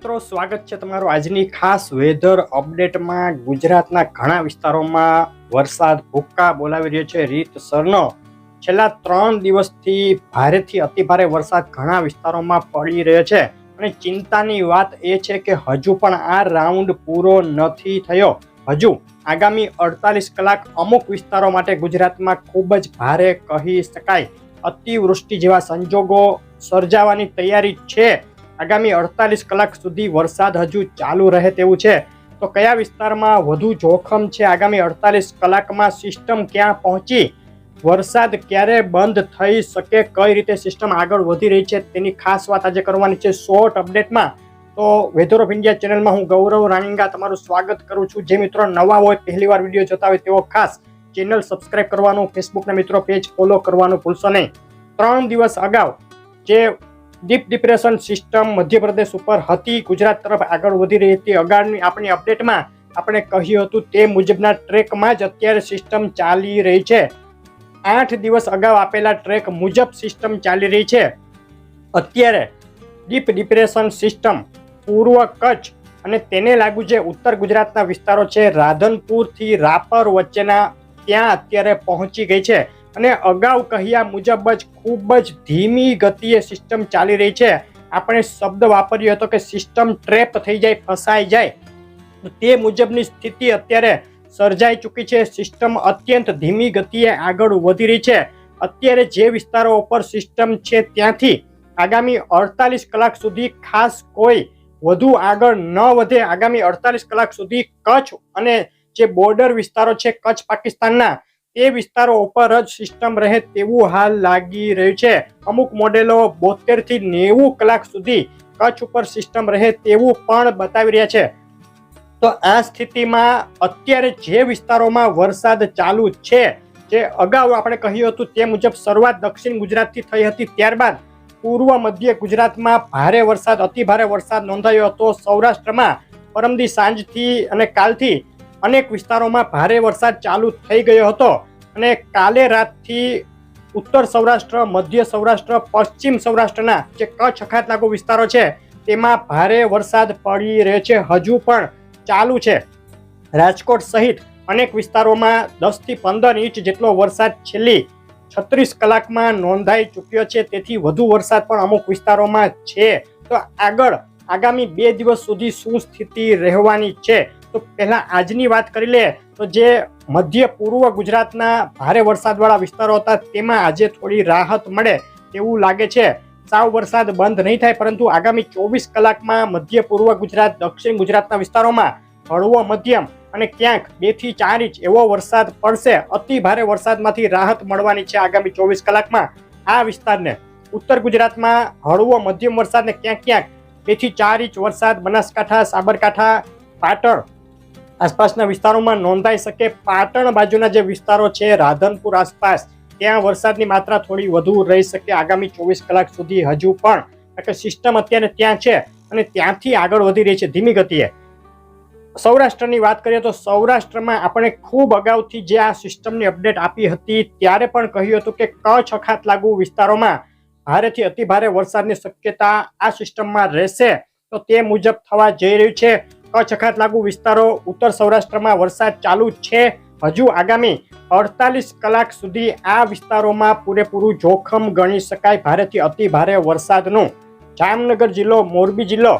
મિત્રો, સ્વાગત છે તમારું આજની ખાસ વેધર અપડેટમાં ગુજરાતના ઘણા વિસ્તારોમાં વરસાદ ભૂક્કા બોલાવી રહ્યો છે રીતસરનો. છેલ્લા ત્રણ દિવસથી ભારેથી અતિભારે વરસાદ ઘણા વિસ્તારોમાં પડી રહ્યો છે. અને ચિંતાની વાત એ છે કે હજુ પણ આ રાઉન્ડ પૂરો નથી થયો. હજુ આગામી અડતાલીસ કલાક અમુક વિસ્તારો માટે ગુજરાતમાં ખૂબ જ ભારે કહી શકાય. અતિવૃષ્ટિ જેવા સંજોગો સર્જાવાની તૈયારી છે. આગામી અડતાલીસ કલાક સુધી વરસાદ હજુ ચાલુ રહે તેવું છે. તો કયા વિસ્તારમાં વધુ જોખમ છે આગામી અડતાલીસ કલાકમાં? સિસ્ટમ ક્યાં પહોંચી? વરસાદ ક્યારે બંધ થઈ શકે? કઈ રીતે સિસ્ટમ આગળ વધી રહી છે? તેની ખાસ વાત આજે કરવાની છે શોર્ટ અપડેટમાં. તો વેધર ઓફ ઇન્ડિયા ચેનલમાં હું ગૌરવ રાણીંગા તમારું સ્વાગત કરું છું. જે મિત્રો નવા હોય પહેલી વાર વીડિયો જોતા હોય તેઓ ખાસ ચેનલ સબસ્ક્રાઇબ કરવાનું, ફેસબુકના મિત્રો પેજ ફોલો કરવાનું ભૂલશો નહીં. ત્રણ દિવસ અગાઉ જે ડીપ ડિપ્રેશન સિસ્ટમ મધ્યપ્રદેશ ઉપર હતી. ગુજરાત તરફ આગળ વધી રહી હતી. અગાઉની આપણી અપડેટમાં આપણે કહ્યું હતું તે મુજબના ટ્રેકમાં જ અત્યારે સિસ્ટમ ચાલી રહી છે. આઠ દિવસ અગાઉ આપેલા ટ્રેક મુજબ સિસ્ટમ ચાલી રહી છે. અત્યારે ડીપ ડિપ્રેશન સિસ્ટમ પૂર્વ કચ્છ અને તેને લાગુ જે ઉત્તર ગુજરાતના વિસ્તારો છે, રાધનપુરથી રાપર વચ્ચેના ત્યાં અત્યારે પહોંચી ગઈ છે. અને અગાઉ કહ્યા મુજબ જ ખૂબ જ ધીમી ગતિએ સિસ્ટમ ચાલી રહી છે. આપણે શબ્દ વાપર્યો હતો કે સિસ્ટમ ટ્રેપ થઈ જાય, ફસાઈ જાય. તે મુજબની સ્થિતિ અત્યારે સર્જાઈ ચૂકી છે. સિસ્ટમ અત્યંત ધીમી ગતિએ આગળ વધી રહી છે. અત્યારે જે વિસ્તારો ઉપર સિસ્ટમ છે ત્યાંથી આગામી અડતાલીસ કલાક સુધી ખાસ કોઈ વધુ આગળ ન વધે. આગામી અડતાલીસ કલાક સુધી કચ્છ અને જે બોર્ડર વિસ્તારો છે, કચ્છ પાકિસ્તાનના તે વિસ્તારો ઉપર જ સિસ્ટમ રહે તેવું હાલ લાગી રહ્યું છે. અમુક મોડેલો બોતેરથી નેવું કલાક સુધી કચ્છ ઉપર સિસ્ટમ રહે તેવું પણ બતાવી રહ્યા છે. તો આ સ્થિતિમાં અત્યારે જે વિસ્તારોમાં વરસાદ ચાલુ છે, જે અગાઉ આપણે કહ્યું હતું તે મુજબ શરૂઆત દક્ષિણ ગુજરાતથી થઈ હતી, ત્યારબાદ પૂર્વ મધ્ય ગુજરાતમાં ભારે વરસાદ અતિ ભારે વરસાદ નોંધાયો હતો સૌરાષ્ટ્રમાં. પરમદી સાંજથી અને કાલથી અનેક વિસ્તારોમાં ભારે વરસાદ ચાલુ થઈ ગયો હતો અને કાલે રાતથી ઉત્તર સૌરાષ્ટ્ર, મધ્ય સૌરાષ્ટ્ર, પશ્ચિમ સૌરાષ્ટ્રના જે કચ્છ અખાત લાગુ વિસ્તારો છે, તેમાં ભારે વરસાદ પડી રહ્યો છે. હજુ પણ ચાલુ છે. રાજકોટ સહિત અનેક વિસ્તારોમાં દસથી પંદર ઇંચ જેટલો વરસાદ છેલ્લી છત્રીસ કલાકમાં નોંધાઈ ચૂક્યો છે. તેથી વધુ વરસાદ પણ અમુક વિસ્તારોમાં છે. તો આગળ આગામી બે દિવસ સુધી શું સ્થિતિ રહેવાની છે? તો પહેલા આજની વાત કરી લે, તો જે મધ્ય પૂર્વ ગુજરાતના ભારે વરસાદવાળા વિસ્તારો હતા, તેમાં આજે થોડી રાહત મળે તેવું લાગે છે. સાવ વરસાદ બંધ નહીં થાય, પરંતુ આગામી ચોવીસ કલાકમાં મધ્ય પૂર્વ ગુજરાત, દક્ષિણ ગુજરાતના વિસ્તારોમાં હળવો મધ્યમ અને ક્યાંક બેથી ચાર ઇંચ એવો વરસાદ પડશે. અતિ ભારે વરસાદમાંથી રાહત મળવાની છે આગામી ચોવીસ કલાકમાં. આ વિસ્તારને ઉત્તર ગુજરાતમાં હળવો મધ્યમ વરસાદને ક્યાંક ક્યાંક બેથી ચાર ઇંચ વરસાદ, બનાસકાંઠા, સાબરકાંઠા, પાટણ આસપાસના વિસ્તારોમાં નોંધાઈ શકે પાટણ બાજુના જે વિસ્તારો છે, રાધનપુર આસપાસ, ત્યાં વરસાદની માત્રા થોડી વધુ રહી શકે આગામી ચોવીસ કલાક સુધી. હજુ પણ એટલે સિસ્ટમ અત્યારે ત્યાં છે અને ત્યાંથી આગળ વધી રહી છે ધીમી ગતિએ. સૌરાષ્ટ્રની વાત કરીએ તો સૌરાષ્ટ્રમાં આપણે ખૂબ અગાઉથી જે આ સિસ્ટમની અપડેટ આપી હતી, ત્યારે પણ કહ્યું હતું કે કચ્છ અખાત લાગુ વિસ્તારોમાં ભારેથી અતિ ભારે વરસાદની શક્યતા આ સિસ્ટમમાં રહેશે. તો તે મુજબ થવા જઈ રહ્યું છે. કચ્છ અખાત લાગુ વિસ્તારો ઉત્તર સૌરાષ્ટ્રમાં વરસાદ ચાલુ છે. હજુ આગામી અડતાલીસ કલાક સુધી આ વિસ્તારોમાં પૂરેપૂરું જોખમ ગણી શકાય. ભારેથી અતિ ભારે વરસાદનું જામનગર જિલ્લો, મોરબી જિલ્લો,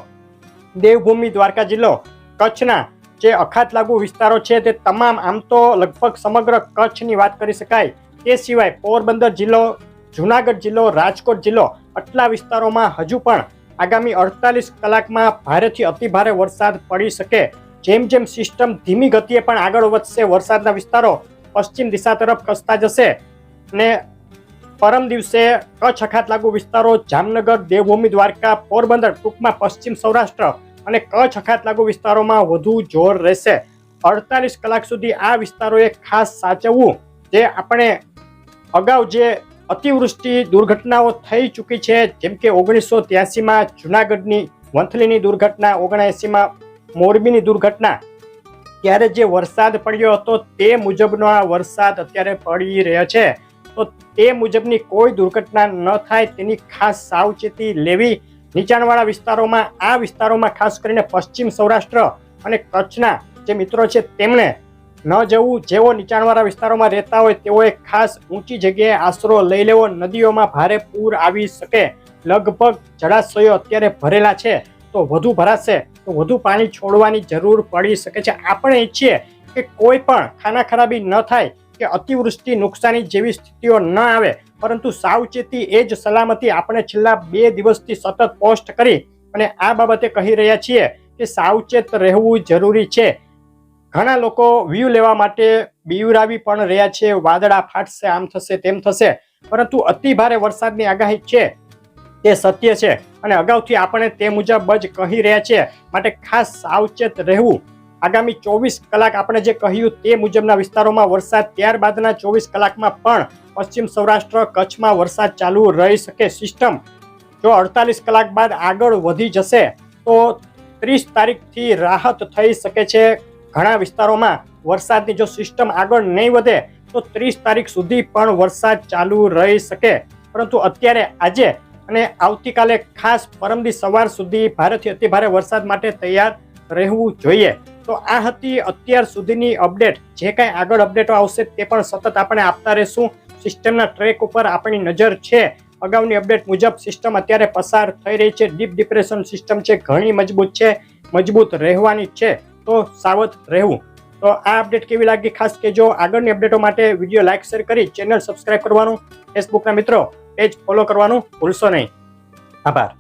દેવભૂમિ, દ્વારકા જિલ્લો, કચ્છના જે અખાત લાગુ વિસ્તારો છે તે તમામ આમ તો લગભગ સમગ્ર કચ્છની વાત કરી શકાય. તે સિવાય પોરબંદર જિલ્લો, જુનાગઢ જિલ્લો, રાજકોટ જિલ્લો, આટલા વિસ્તારોમાં હજુ પણ આગામી અડતાલીસ કલાકમાં ભારેથી અતિ ભારે વરસાદ પડી શકે. જેમ જેમ સિસ્ટમ ધીમી ગતિએ પણ આગળ વધશે, વરસાદના વિસ્તારો પશ્ચિમ દિશા તરફ ખસતા જશે અને પરમ દિવસે કચ્છ અખાત લાગુ વિસ્તારો, જામનગર, દેવભૂમિ, દ્વારકા, પોરબંદર, ટૂંકમાં પશ્ચિમ સૌરાષ્ટ્ર અને કચ્છ અખાત લાગુ વિસ્તારોમાં વધુ જોર રહેશે. અડતાલીસ કલાક સુધી આ વિસ્તારોએ ખાસ સાચવવું જે આપણે અગાઉ જે અતિવૃષ્ટિ દુર્ઘટનાઓ થઈ ચૂકી છે. જેમ કે ઓગણીસો ત્યાસીમાં જુનાગઢની વંથલીની દુર્ઘટના, ઓગણએંસીમાં મોરબીની દુર્ઘટના. ત્યારે જે વરસાદ પડ્યો હતો તે મુજબનો આ વરસાદ અત્યારે પડી રહ્યો છે. તો તે મુજબની કોઈ દુર્ઘટના ન થાય તેની ખાસ સાવચેતી લેવી નીચાણવાળા વિસ્તારોમાં, આ વિસ્તારોમાં ખાસ કરીને પશ્ચિમ સૌરાષ્ટ્ર અને કચ્છના જે મિત્રો છે, તેમણે ન જવું જેઓ નીચાણવાળા વિસ્તારોમાં રહેતા હોય તેઓએ ખાસ ઊંચી જગ્યાએ આશરો લઈ લેવો. નદીઓમાં ભારે પૂર આવી શકે. લગભગ જળાશયો અત્યારે ભરેલા છે. તો વધુ ભરાશે, તો વધુ પાણી છોડવાની જરૂર પડી શકે છે. આપણે ઈચ્છીએ કે કોઈ પણ ખાના ખરાબી ન થાય, કે અતિવૃષ્ટિ, નુકસાની જેવી સ્થિતિઓ ન આવે. પરંતુ સાવચેતી એ જ સલામતી આપણે છેલ્લા બે દિવસથી સતત પોસ્ટ કરી અને આ બાબતે કહી રહ્યા છીએ કે સાવચેત રહેવું જરૂરી છે. ઘણા લોકો વ્યૂ લેવા માટે બીવરાવી પણ રહ્યા છે, વાદળા ફાટશે, આમ થશે, તેમ થશે, પરંતુ અતિ ભારે વરસાદની આગાહી છે. તે સત્ય છે અને અગાઉથી આપણે તે મુજબ જ કહી રહ્યા છીએ. માટે ખાસ સાવચેત રહેવું. આગામી ચોવીસ કલાક આપણે જે કહ્યું તે મુજબના વિસ્તારોમાં વરસાદ, ત્યારબાદના ચોવીસ કલાકમાં પણ પશ્ચિમ સૌરાષ્ટ્ર કચ્છમાં વરસાદ ચાલુ રહી શકે સિસ્ટમ જો અડતાલીસ કલાક બાદ આગળ વધી જશે, તો ત્રીસ તારીખથી રાહત થઈ શકે છે. ઘણા વિસ્તારોમાં વરસાદની જો સિસ્ટમ આગળ નહીં વધે, તો ત્રીસ તારીખ સુધી પણ વરસાદ ચાલુ રહી શકે. પરંતુ અત્યારે આજે અને આવતીકાલે ખાસ પરમદી સવાર સુધી ભારેથી અતિભારે વરસાદ માટે તૈયાર રહેવું જોઈએ. તો આ હતી અત્યાર સુધીની અપડેટ જે કાંઈ આગળ અપડેટો આવશે તે પણ સતત આપણે આપતા રહેશું. સિસ્ટમના ટ્રેક ઉપર આપણી નજર છે. અગાઉની અપડેટ મુજબ સિસ્ટમ અત્યારે પસાર થઈ રહી છે. ડીપ ડિપ્રેશન સિસ્ટમ છે. ઘણી મજબૂત છે. મજબૂત રહેવાની છે. તો સાવધ રહેવું. તો આ અપડેટ કેવી લાગી? ખાસ કહેજો. આગળની અપડેટો માટે વીડિયો લાઇક, શેર કરી ચેનલ સબસ્ક્રાઇબ કરવાનું. ફેસબુકના મિત્રો પેજ ફોલો કરવાનું ભૂલશો નહીં. આભાર.